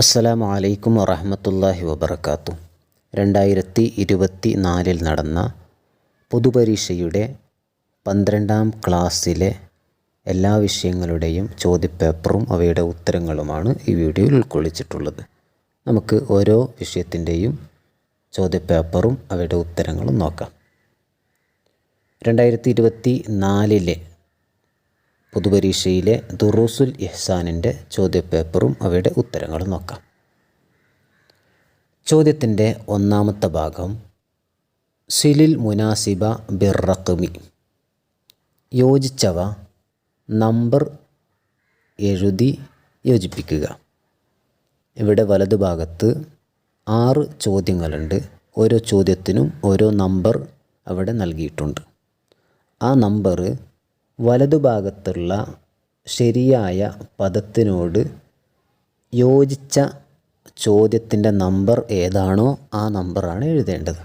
അസ്സലാമു അലൈക്കും വറഹമത്തല്ലാഹി വബർക്കാത്തു രണ്ടായിരത്തി ഇരുപത്തി നാലിൽ നടന്ന പൊതുപരീക്ഷയുടെ പന്ത്രണ്ടാം ക്ലാസ്സിലെ എല്ലാ വിഷയങ്ങളുടെയും ചോദ്യപേപ്പറും അവയുടെ ഉത്തരങ്ങളുമാണ് ഈ വീഡിയോയിൽ ഉൾക്കൊള്ളിച്ചിട്ടുള്ളത്. നമുക്ക് ഓരോ വിഷയത്തിന്റെയും ചോദ്യപേപ്പറും അവയുടെ ഉത്തരങ്ങളും നോക്കാം. രണ്ടായിരത്തി ഇരുപത്തി നാലിലെ പൊതുപരീക്ഷയിലെ ദുറൂസുൽ ഇഹ്സാനിന്റെ ചോദ്യപേപ്പറും അവയുടെ ഉത്തരങ്ങളും നോക്കാം. ചോദ്യത്തിന്റെ ഒന്നാമത്തെ ഭാഗം സിലിൽ മുനാസിബ ബിറക്കുമി യോജിച്ചവ നമ്പർ എഴുതി യോജിപ്പിക്കുക. ഇവിടെ വലതുഭാഗത്ത് ആറ് ചോദ്യങ്ങളുണ്ട്. ഓരോ ചോദ്യത്തിനും ഓരോ നമ്പർ അവിടെ നൽകിയിട്ടുണ്ട്. ആ നമ്പർ വലതുഭാഗത്തുള്ള ശരിയായ പദത്തിനോട് യോജിച്ച ചോദ്യത്തിന്റെ നമ്പർ ഏതാണോ ആ നമ്പറാണ് എഴുതേണ്ടത്.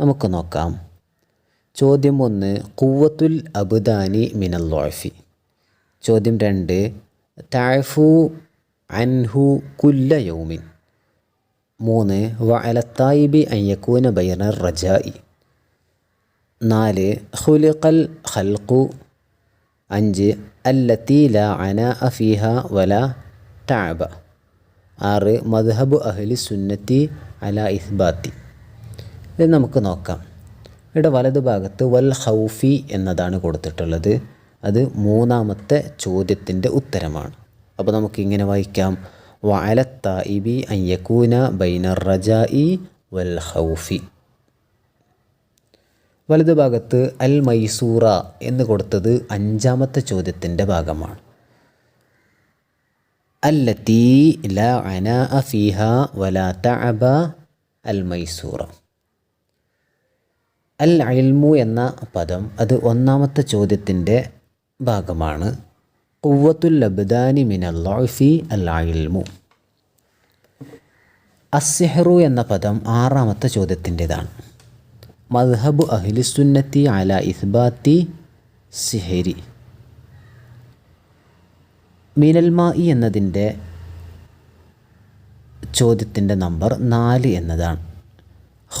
നമുക്ക് നോക്കാം. ചോദ്യം ഒന്ന് കുവത്തുൽ അബുദാനി മിനല്ലോഫി ചോദ്യം രണ്ട് താഴ്ഫു അൻഹു കുല്ല യൗമിൻ. മൂന്ന് വഅലത്തായിബി അയ്യക്കൂന ബൈന റജായി നാല് ഖുലിഖൽ ഖൽഖു. അഞ്ച് അല്ലത്തി ല അന അഫീഹ വല ടാബ ആറ് മദ്ഹബു അഹ്ലി സുന്നത്തി അല ഇസ്ബാത്തി. ഇത് നമുക്ക് നോക്കാം. ഇവിടെ വലതുഭാഗത്ത് വൽ ഹൗഫി എന്നതാണ് കൊടുത്തിട്ടുള്ളത്. അത് മൂന്നാമത്തെ ചോദ്യത്തിന്റെ ഉത്തരമാണ്. അപ്പോൾ നമുക്കിങ്ങനെ വായിക്കാം. വഅലത്ത ഇബി അയ്യക്കൂന ബൈനർ റജായി വൽ ഹൗഫി വലതുഭാഗത്ത് അൽ മൈസൂറ എന്ന് കൊടുത്തത് അഞ്ചാമത്തെ ചോദ്യത്തിന്റെ ഭാഗമാണ്. അല്ലത്തി ല അന അഫീഹ വലാ തഅബ അൽ മൈസൂറ. അൽ അൽമു എന്ന പദം അത് ഒന്നാമത്തെ ചോദ്യത്തിന്റെ ഭാഗമാണ്. കുവത്തുൽ ലബ്ദാനി മിനല്ലി അൽ അൽമു. അസ്യഹറു എന്ന പദം ആറാമത്തെ ചോദ്യത്തിന്റെതാണ്. മദ്ഹബു അഹ്ലിസുന്നത്തി അല ഇസ്ബാത്തി സിഹരി. മിനൽമായി എന്നതിന്റെ ചോദ്യത്തിന്റെ നമ്പർ നാല് എന്നതാണ്.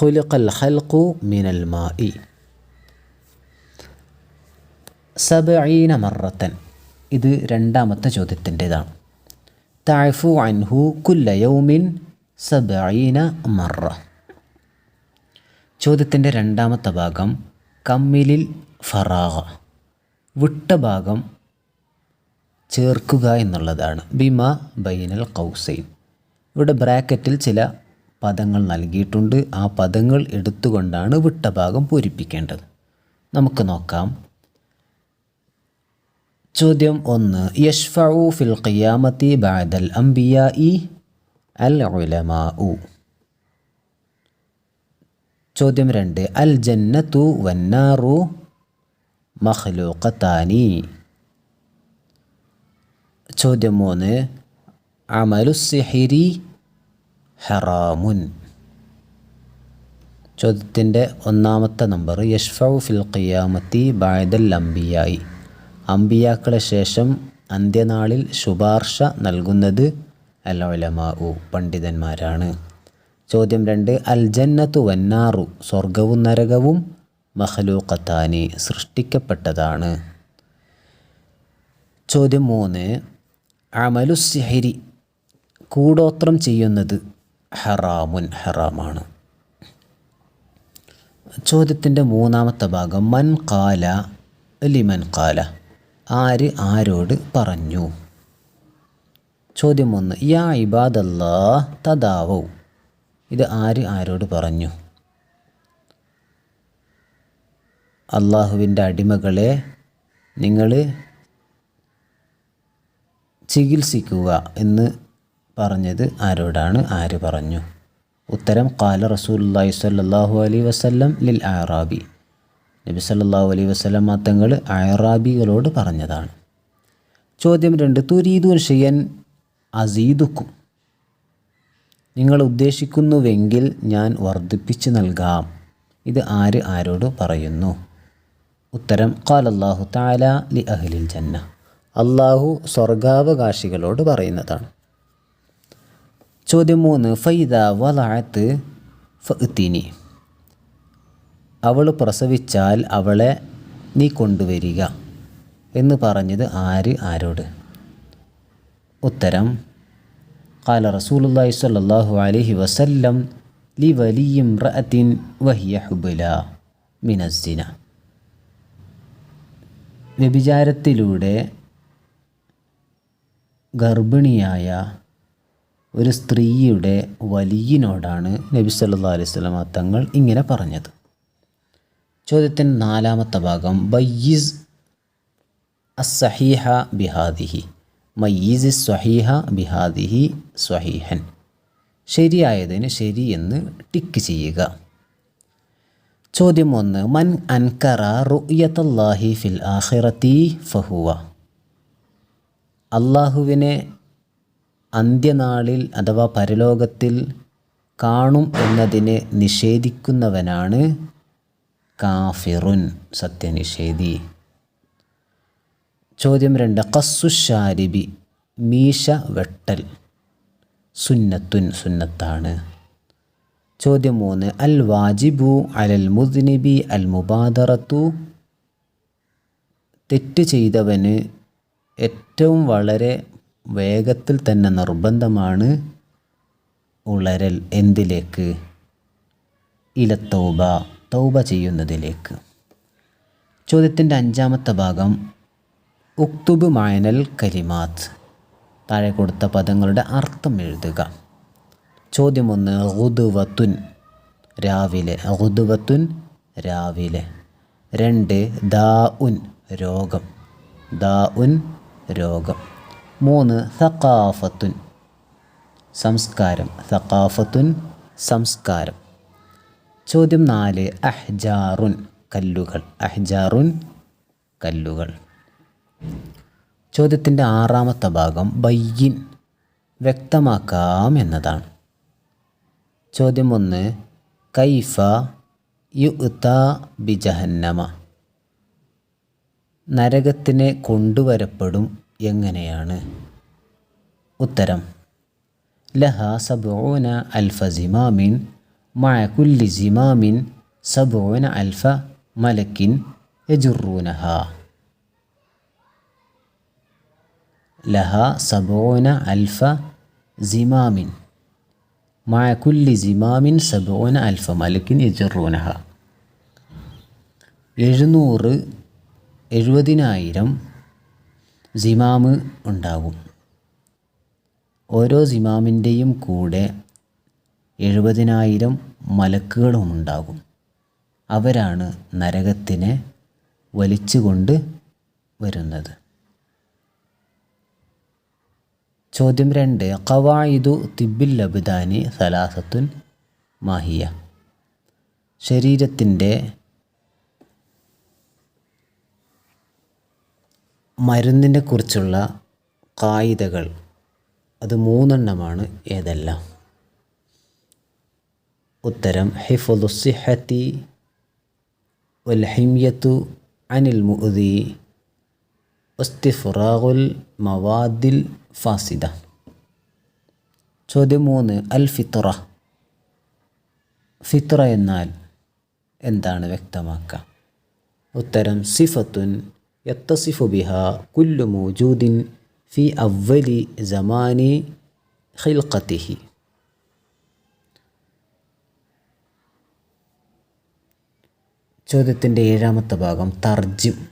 ഖുലിഖൽ ഖൽഖു മിനൽ മായി സബഈന മറത്തൻ. ഇത് രണ്ടാമത്തെ ചോദ്യത്തിന്റെതാണ്. താഴ്ഫു അൻഹു കുല്ല യൗമിൻ സബഈന മറ. ചോദ്യത്തിന്റെ രണ്ടാമത്തെ ഭാഗം കമ്മിലിൽ ഫറാഹ. വിട്ട ഭാഗം ചേർക്കുക എന്നുള്ളതാണ്. ബിമ ബൈനൽ കൗസൈൻ ഇവിടെ ബ്രാക്കറ്റിൽ ചില പദങ്ങൾ നൽകിയിട്ടുണ്ട്. ആ പദങ്ങൾ എടുത്തുകൊണ്ടാണ് വിട്ട ഭാഗം പൂരിപ്പിക്കേണ്ടത്. നമുക്ക് നോക്കാം. ചോദ്യം ഒന്ന്. യഷ്ഫു ഫിൽ ഖിയാമത്തി അംബിയ ഇ അൽ ഉലമാഉ. ചോദ്യം രണ്ട്. അൽ ജന്നത്തു വന്നാറു മഹ്ലൂഖത്താനി ചോദ്യം മൂന്ന്. അമലുസിഹിരി ഹറാമുൻ. ചോദ്യത്തിന്റെ ഒന്നാമത്തെ നമ്പർ യഷ്ഫു ഫിൽ ഖിയാമത്തി ബായദൽ അംബിയായി. അംബിയാക്കളെ ശേഷം അന്ത്യനാളിൽ ശുപാർശ നൽകുന്നത് അലോലമാവു പണ്ഡിതന്മാരാണ്. ചോദ്യം രണ്ട് അൽ ജന്നത്തു വന്നാറു സ്വർഗവും നരകവും മഹലൂക്കത്താനി സൃഷ്ടിക്കപ്പെട്ടതാണ്. ചോദ്യം മൂന്ന് അമലു സിഹിരി കൂടോത്രം ചെയ്യുന്നത് ഹറാമുൻ ഹറാമാണ്. ചോദ്യത്തിന്റെ മൂന്നാമത്തെ ഭാഗം മൻ കാല ലിമൻ കാല ആര് ആരോട് പറഞ്ഞു? ചോദ്യം ഒന്ന് യാ ഇബാദല്ലാ തദാവൗ. ഇത് ആര് ആരോട് പറഞ്ഞു? അള്ളാഹുവിന്റെ അടിമകളെ നിങ്ങൾ ചികിത്സിക്കുക എന്ന് പറഞ്ഞത് ആരോടാണ്? ആര് പറഞ്ഞു? ഉത്തരം കാല റസൂല്ലായി സ്വല്ലല്ലാഹു അലൈഹി വസല്ലം ലിൽ ആറാബി നബി സല്ലാഹു അലൈഹി വസ്ലം മാത്തങ്ങൾ അയറാബികളോട് പറഞ്ഞതാണ്. ചോദ്യം രണ്ട് തുരീദുൻ ഷെയ്യൻ അസീദുക്കും? നിങ്ങൾ ഉദ്ദേശിക്കുന്നുവെങ്കിൽ ഞാൻ വർദ്ധിപ്പിച്ച് നൽകാം. ഇത് ആര് ആരോട് പറയുന്നു. ഉത്തരം ഖാലല്ലാഹു താല ലി അഹ്ലിൽ ജന്ന. അള്ളാഹു സ്വർഗാവകാശികളോട് പറയുന്നതാണ്. ചോദ്യം മൂന്ന് ഫൈദ വലാത്ത് ഫീനി അവൾ പ്രസവിച്ചാൽ അവളെ നീ കൊണ്ടുവരിക എന്ന് പറഞ്ഞത് ആര് ആരോട്? ഉത്തരം قال رسول الله صلى الله عليه وسلم لولي امرأة وهي حبلا من الزنا വ്യഭിചാരത്തിലൂടെ ഗർഭിണിയായ ഒരു സ്ത്രീയുടെ വലിയനോടാണ് നബി സല്ലാ അലൈഹി സ്വലമ തങ്ങൾ ഇങ്ങനെ പറഞ്ഞത് ചോദ്യത്തിൻ്റെ നാലാമത്തെ ഭാഗം ബയ്യിസ് അസഹീഹ ബിഹാദിഹി മയ്യിസ് സ്വഹീഹ ബിഹാദിഹി സ്വഹീഹൻ. ശരിയായതിന് ശരി എന്ന് ടിക്ക് ചെയ്യുക. ചോദ്യം ഒന്ന് മൻ അൻകറ റുയത്തല്ലാഹി ഫിൽ ആഹിറത്തി ഫഹുവ. അള്ളാഹുവിനെ അന്ത്യനാളിൽ അഥവാ പരലോകത്തിൽ കാണും എന്നതിനെ നിഷേധിക്കുന്നവനാണ് കാഫിറുൻ സത്യനിഷേധി. ചോദ്യം രണ്ട്. കസ്സുഷാരിബി മീശ വെട്ടൽ സുന്നത്തുൻ സുന്നത്താണ്. ചോദ്യം മൂന്ന്. അൽ വാജിബു അലൽ മുദ്നിബി അൽ മുബാദറത്തു തെറ്റ് ചെയ്തവന് ഏറ്റവും വളരെ വേഗത്തിൽ തന്നെ നിർബന്ധമാണ് ഉളരൽ എന്തിലേക്ക്? ഇല തൗബ തൗബ ചെയ്യുന്നതിലേക്ക്. ചോദ്യത്തിന്റെ അഞ്ചാമത്തെ ഭാഗം ഉക്തുബ് മായനൽ കരിമാത് താഴെ കൊടുത്ത പദങ്ങളുടെ അർത്ഥം എഴുതുക. ചോദ്യം ഒന്ന് റുദുവത്തുൻ രാവിലെ റുദുവത്തുൻ രാവിലെ. രണ്ട് ദാ ഉൻ രോഗം. ദാ ഉൻ രോഗം. മൂന്ന് സക്കാഫത്തുൻ സംസ്കാരം സക്കാഫത്തുൻ സംസ്കാരം. ചോദ്യം നാല് അഹ്ജാറുൻ കല്ലുകൾ. അഹ്ജാറുൻ കല്ലുകൾ. ചോദ്യത്തിന്റെ ആറാമത്തെ ഭാഗം ബയ്യിൻ വ്യക്തമാക്കാം എന്നതാണ്. ചോദ്യം ഒന്ന് കൈഫ യു ബിജഹന്നമ? നരകത്തിനെ കൊണ്ടുവരപ്പെടും എങ്ങനെയാണ്? ഉത്തരം ലഹ സബോന അൽഫ സിമാമിൻ മഴക്കുല്ലി ജിമാമിൻ സബൂന അൽഫ മലക്കിൻ യജുറൂനഹ. ലഹ സബോന അൽഫ സിമാമിൻ. മഴ കുല്ലി സിമാമിൻ സബോന അൽഫ മലക്കിൻ യജുറൂനഹ. എഴുന്നൂറ് എഴുപതിനായിരം സിമാമ് ഉണ്ടാകും. ഓരോ സിമാമിന്റെയും കൂടെ എഴുപതിനായിരം മലക്കുകളും ഉണ്ടാകും. അവരാണ് നരകത്തിനെ വലിച്ചുകൊണ്ട് വരുന്നത്. ചോദ്യം രണ്ട്. കവായിദു തിബിൽ ലബുദാനി സലാസത്തുൻ മാഹിയ. ശരീരത്തിന്റെ മരുന്നിനെ കുറിച്ചുള്ള കായികകൾ. അത് മൂന്നെണ്ണമാണ്. ഏതെല്ലാം? ഉത്തരം ഹിഫുലുസിഹത്തി വൽഹിമ്യത്തു അനിൽ മുഅദി. വസ്തിഫുറാഖുൽ മവാദിൽ ഫാസിദ. ചോദ്യം മൂന്ന് അൽ ഫിത്ര ഫിത്ര എന്നാൽ എന്താണ് വ്യക്തമാക്കുക ഉത്തരം സിഫത്തുൻ യത്തസിഫു ബിഹ കുല്ലു മൗജൂദിൻ ഫി അവലി ജമാനി ഖിൽഖത്തിഹി. ചോദ്യത്തിന്റെ ഏഴാമത്തെ ഭാഗം തർജിം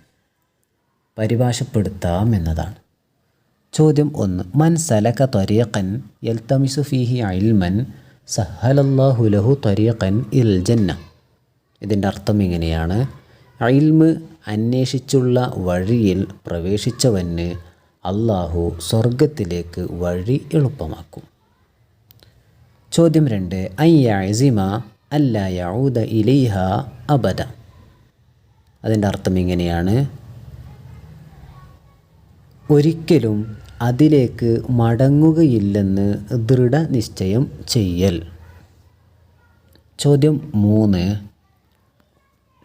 പരിഭാഷപ്പെടുത്താം എന്നതാണ്. ചോദ്യം ഒന്ന്. മൻ സലക ത്വരീഖൻ യൽത്തമിസു ഫീഹി അൽമൻ സഹലല്ലാഹു ലഹു ത്വരീഖൻ ഇൽ ജന്ന. ഇതിന്റെ അർത്ഥം ഇങ്ങനെയാണ്. അയിൽമ് അന്വേഷിച്ചുള്ള വഴിയിൽ പ്രവേശിച്ചവന് അള്ളാഹു സ്വർഗത്തിലേക്ക് വഴി എളുപ്പമാക്കും. ചോദ്യം രണ്ട്. അയ്യാസിമ അല്ല യൗദ ഇലൈഹ അബദ. അതിന്റെ അർത്ഥം ഇങ്ങനെയാണ്. ഒരിക്കലും അതിലേക്ക് മടങ്ങുകയില്ലെന്ന് ദൃഢനിശ്ചയം ചെയ്യൽ. ചോദ്യം മൂന്ന്.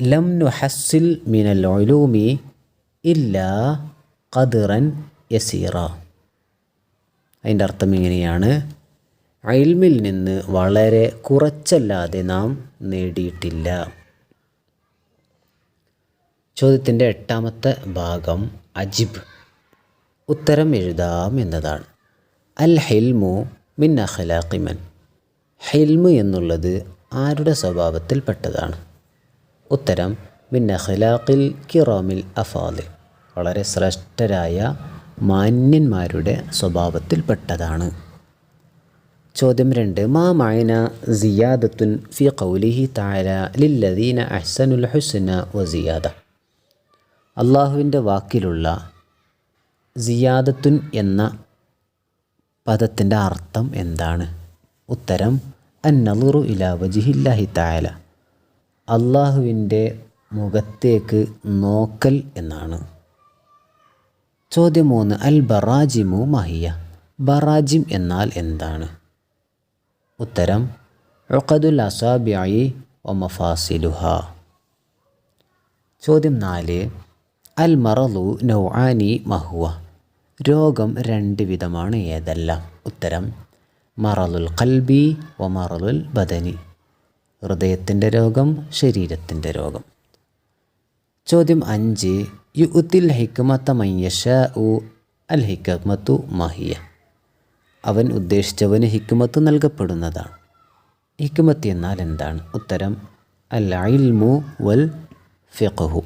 ലം നുഹസ്സിൽ മിനൽ ഒലൂമി ഇല്ല കതിറൻ യസീറ. അതിന്റെ അർത്ഥം ഇങ്ങനെയാണ്. അയിൽമിൽ നിന്ന് വളരെ കുറച്ചല്ലാതെ നാം നേടിയിട്ടില്ല. ചോദ്യത്തിന്റെ എട്ടാമത്തെ ഭാഗം അജിബ്. ഉത്തരം എഴുതാം എന്നതാണ്. അൽ ഹിൽമു മിൻ അഖലാഖിമൻ ഹിൽമു എന്നുള്ളത് ആരുടെ സ്വഭാവത്തിൽപ്പെട്ടതാണ്? ഉത്തരം മിൻ അഖലാഖിൽ കിറോമിൽ അഫാദിൽ വളരെ ശ്രേഷ്ഠരായ മാന്യന്മാരുടെ സ്വഭാവത്തിൽപ്പെട്ടതാണ്. ചോദ്യം രണ്ട് മാ മായന സിയാദത്തുൻ ഫി കൗലിഹി താര ലില്ലദീന അഹ്സനുൽ ഹുസ്ന വസിയാദ സിയാദ? അള്ളാഹുവിന്റെ വാക്കിലുള്ള സിയാദത്തുൻ എന്ന പദത്തിന്റെ അർത്ഥം എന്താണ്? ഉത്തരം അന്നലുറു ഇല വജിഹില്ലാഹി തായാല അള്ളാഹുവിന്റെ മുഖത്തേക്ക് നോക്കൽ എന്നാണ്. ചോദ്യം മൂന്ന് അൽ ബറാജിമു മഹിയ. ബറാജിം എന്നാൽ എന്താണ്? ഉത്തരം ഉഖദുൽ അസാബിയായി ഒമഫാസിലുഹ ചോദ്യം നാല് അൽ മറലു നൗആനി മഹുവ. രോഗം രണ്ട് വിധമാണ്. ഏതെല്ലാം? ഉത്തരം മറലുൽ കൽബി വ മറലുൽ ബദനി. ഹൃദയത്തിന്റെ രോഗം ശരീരത്തിന്റെ രോഗം. ചോദ്യം അഞ്ച് യു ഉത്തിൽ ഹിക്മത്ത മയ്യഷ ഉ അൽ ഹിക്മത്തു മഹിയ. അവൻ ഉദ്ദേശിച്ചവന് ഹിക്മത്ത് നൽകപ്പെടുന്നതാണ്. ഹിക്മത്ത് എന്നാൽ എന്താണ്? ഉത്തരം അൽ ഇൽമു വൽ ഫിഖഹു.